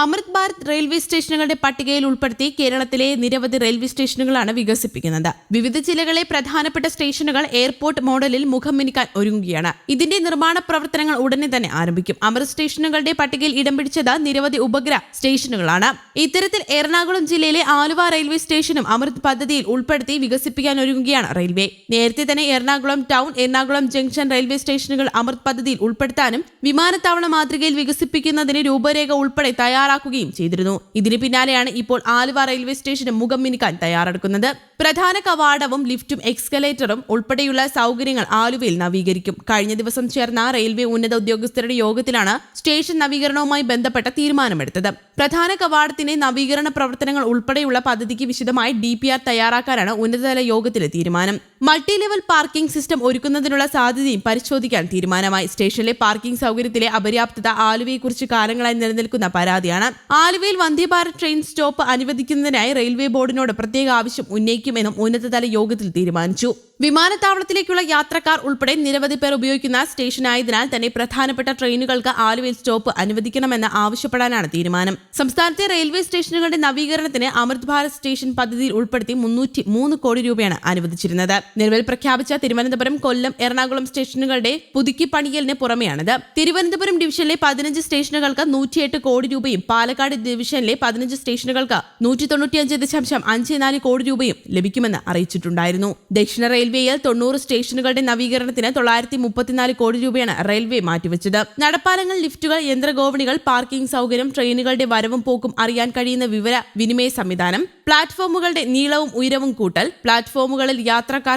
അമൃത് Bharat railway സ്റ്റേഷനുകളുടെ പട്ടികയിൽ ഉൾപ്പെടുത്തി കേരളത്തിലെ നിരവധി റെയിൽവേ സ്റ്റേഷനുകളാണ് വികസിപ്പിക്കുന്നത്. വിവിധ ജില്ലകളിലെ പ്രധാനപ്പെട്ട സ്റ്റേഷനുകൾ എയർപോർട്ട് മോഡലിൽ മുഖം മിനിക്കാൻ ഒരുങ്ങുകയാണ്. ഇതിന്റെ നിർമ്മാണ പ്രവർത്തനങ്ങൾ ഉടനെ തന്നെ ആരംഭിക്കും. അമൃത് സ്റ്റേഷനുകളുടെ പട്ടികയിൽ ഇടം പിടിച്ചത് നിരവധി ഉപഗ്രഹ സ്റ്റേഷനുകളാണ്. ഇത്തരത്തിൽ എറണാകുളം ജില്ലയിലെ ആലുവ റെയിൽവേ സ്റ്റേഷനും അമൃത് പദ്ധതിയിൽ ഉൾപ്പെടുത്തി വികസിപ്പിക്കാൻ ഒരുങ്ങുകയാണ് റെയിൽവേ. നേരത്തെ തന്നെ Ernakulam town Ernakulam junction railway സ്റ്റേഷനുകൾ അമൃത് പദ്ധതിയിൽ ഉൾപ്പെടുത്താനും വിമാനത്താവള മാതൃകയിൽ വികസിപ്പിക്കുന്നതിന് രൂപരേഖ ഉൾപ്പെടെ തയ്യാറാക്കുകയും ചെയ്തിരുന്നു. ഇതിന് പിന്നാലെയാണ് ഇപ്പോൾ ആലുവ റെയിൽവേ സ്റ്റേഷന് മുഖം മിനുക്കാൻ തയ്യാറെടുക്കുന്നത്. പ്രധാന കവാടവും ലിഫ്റ്റും എക്സ്കലേറ്ററും ഉൾപ്പെടെയുള്ള സൗകര്യങ്ങൾ ആലുവയിൽ നവീകരിക്കും. കഴിഞ്ഞ ദിവസം ചേർന്ന റെയിൽവേ ഉന്നത ഉദ്യോഗസ്ഥരുടെ യോഗത്തിലാണ് സ്റ്റേഷൻ നവീകരണവുമായി ബന്ധപ്പെട്ട തീരുമാനമെടുത്തത്. പ്രധാന കവാടത്തിന്റെ നവീകരണ പ്രവർത്തനങ്ങൾ ഉൾപ്പെടെയുള്ള പദ്ധതിക്ക് വിശദമായി ഡി തയ്യാറാക്കാനാണ് ഉന്നതതല യോഗത്തിലെ തീരുമാനം. മൾട്ടി ലെവൽ പാർക്കിംഗ് സിസ്റ്റം ഒരുക്കുന്നതിനുള്ള സാധ്യതയും പരിശോധിക്കാൻ തീരുമാനമായി. സ്റ്റേഷനിലെ പാർക്കിംഗ് സൗകര്യത്തിലെ അപര്യാപ്തത ആലുവയെക്കുറിച്ച് കാലങ്ങളായി നിലനിൽക്കുന്ന പരാതിയാണ്. ആലുവയിൽ വന്ദേ ഭാരത് ട്രെയിൻ സ്റ്റോപ്പ് അനുവദിക്കുന്നതിനായി റെയിൽവേ ബോർഡിനോട് പ്രത്യേക ആവശ്യം ഉന്നയിക്കുമെന്നും ഉന്നതതല യോഗത്തിൽ തീരുമാനിച്ചു. വിമാനത്താവളത്തിലേക്കുള്ള യാത്രക്കാർ ഉൾപ്പെടെ നിരവധി പേർ ഉപയോഗിക്കുന്ന സ്റ്റേഷനായതിനാൽ തന്നെ പ്രധാനപ്പെട്ട ട്രെയിനുകൾക്ക് ആലുവയിൽ സ്റ്റോപ്പ് അനുവദിക്കണമെന്ന് ആവശ്യപ്പെടാനാണ് തീരുമാനം. സംസ്ഥാനത്തെ റെയിൽവേ സ്റ്റേഷനുകളുടെ നവീകരണത്തിന് അമൃത് ഭാരത് സ്റ്റേഷൻ പദ്ധതിയിൽ ഉൾപ്പെടുത്തി മുന്നൂറ്റി മൂന്ന് കോടി രൂപയാണ് അനുവദിച്ചിരുന്നത്. നിലവിൽ പ്രഖ്യാപിച്ച തിരുവനന്തപുരം കൊല്ലം എറണാകുളം സ്റ്റേഷനുകളുടെ പുതുക്കി പണിയലിന് പുറമെയാണിത്. തിരുവനന്തപുരം ഡിവിഷനിലെ പതിനഞ്ച് സ്റ്റേഷനുകൾക്ക് നൂറ്റിയെട്ട് കോടി രൂപയും പാലക്കാട് ഡിവിഷനിലെ പതിനഞ്ച് സ്റ്റേഷനുകൾക്ക് നൂറ്റി തൊണ്ണൂറ്റിയഞ്ച് ദശാംശം അഞ്ച് നാല് കോടി രൂപയും ലഭിക്കുമെന്ന് അറിയിച്ചിട്ടുണ്ടായിരുന്നു. ദക്ഷിണ റെയിൽവേയിൽ തൊണ്ണൂറ് സ്റ്റേഷനുകളുടെ നവീകരണത്തിന് തൊള്ളായിരത്തി മുപ്പത്തിനാല് കോടി രൂപയാണ് റെയിൽവേ മാറ്റിവെച്ചത്. നടപ്പാലങ്ങൾ ലിഫ്റ്റുകൾ യന്ത്രഗോവണികൾ പാർക്കിംഗ് സൗകര്യം ട്രെയിനുകളുടെ വരവും പോക്കും അറിയാൻ കഴിയുന്ന വിവര വിനിമയ സംവിധാനം പ്ലാറ്റ്ഫോമുകളുടെ നീളവും ഉയരവും കൂട്ടൽ പ്ലാറ്റ്ഫോമുകളിൽ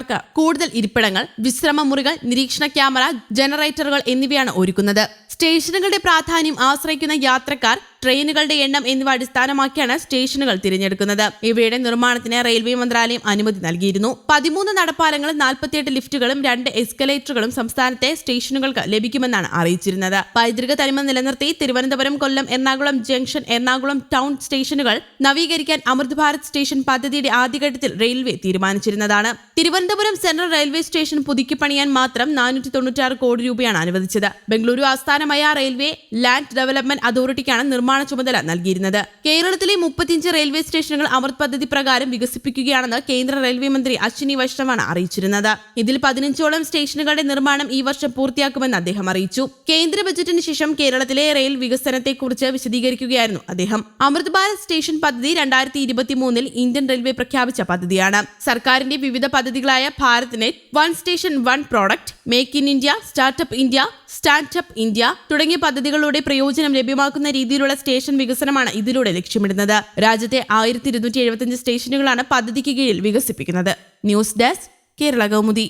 യാത്രക്കാർക്ക് കൂടുതൽ ഇരിപ്പിടങ്ങൾ വിശ്രമ മുറികൾ നിരീക്ഷണ ക്യാമറ ജനറേറ്ററുകൾ എന്നിവയാണ് ഒരുക്കുന്നത്. സ്റ്റേഷനുകളുടെ പ്രാധാന്യം ആശ്രയിക്കുന്ന യാത്രക്കാർ ട്രെയിനുകളുടെ എണ്ണം എന്നിവ അടിസ്ഥാനമാക്കിയാണ് സ്റ്റേഷനുകൾ തിരഞ്ഞെടുക്കുന്നത്. ഇവയുടെ നിർമ്മാണത്തിന് റെയിൽവേ മന്ത്രാലയം അനുമതി നൽകിയിരുന്നു. പതിമൂന്ന് നടപ്പാലങ്ങളും നാൽപ്പത്തിയെട്ട് ലിഫ്റ്റുകളും രണ്ട് എസ്കലേറ്ററുകളും സംസ്ഥാനത്തെ സ്റ്റേഷനുകൾക്ക് ലഭിക്കുമെന്നാണ് അറിയിച്ചിരുന്നത്. പൈതൃക തനിമ നിലനിർത്തി തിരുവനന്തപുരം കൊല്ലം എറണാകുളം ജംഗ്ഷൻ എറണാകുളം ടൗൺ സ്റ്റേഷനുകൾ നവീകരിക്കാൻ അമൃത് ഭാരത് സ്റ്റേഷൻ പദ്ധതിയുടെ ആദ്യഘട്ടത്തിൽ റെയിൽവേ തീരുമാനിച്ചിരുന്നതാണ്. തിരുവനന്തപുരം സെൻട്രൽ റെയിൽവേ സ്റ്റേഷൻ പുതുക്കി പണിയാൻ മാത്രം നാനൂറ്റി തൊണ്ണൂറ്റാറ് കോടി രൂപയാണ് അനുവദിച്ചത്. ബംഗളൂരു ആസ്ഥാനമായ റെയിൽവേ ലാൻഡ് ഡെവലപ്മെന്റ് അതോറിറ്റിക്കാണ് നിർമ്മാണ ചുമതല നൽകിയിരുന്നത്. കേരളത്തിലെ മുപ്പത്തിയഞ്ച് റെയിൽവേ സ്റ്റേഷനുകൾ അമൃത് പദ്ധതി പ്രകാരം വികസിപ്പിക്കുകയാണെന്ന് കേന്ദ്ര റെയിൽവേ മന്ത്രി അശ്വിനി വൈഷ്ണവാണ് അറിയിച്ചിരുന്നത്. ഇതിൽ പതിനഞ്ചോളം സ്റ്റേഷനുകളുടെ നിർമ്മാണം ഈ വർഷം പൂർത്തിയാക്കുമെന്ന് അദ്ദേഹം അറിയിച്ചു. കേന്ദ്ര ബജറ്റിന് ശേഷം കേരളത്തിലെ റെയിൽ വികസനത്തെക്കുറിച്ച് വിശദീകരിക്കുകയായിരുന്നു അദ്ദേഹം. അമൃത് ഭാരത് സ്റ്റേഷൻ പദ്ധതി രണ്ടായിരത്തി ഇരുപത്തിമൂന്നിൽ ഇന്ത്യൻ റെയിൽവേ പ്രഖ്യാപിച്ച പദ്ധതിയാണ്. സർക്കാരിന്റെ വിവിധ പദ്ധതികളായ Bharat net one station one product make in India startup India startup India തുടങ്ങിയ പദ്ധതികളുടെ പ്രയോജനം ലഭ്യമാക്കുന്ന രീതിയിലുള്ള സ്റ്റേഷൻ വികസനമാണ് ഇതിലൂടെ ലക്ഷ്യമിടുന്നത്. രാജ്യത്തെ ആയിരത്തി സ്റ്റേഷനുകളാണ് പദ്ധതിക്ക് കീഴിൽ വികസിപ്പിക്കുന്നത്. News desk Kerala Kaumudi.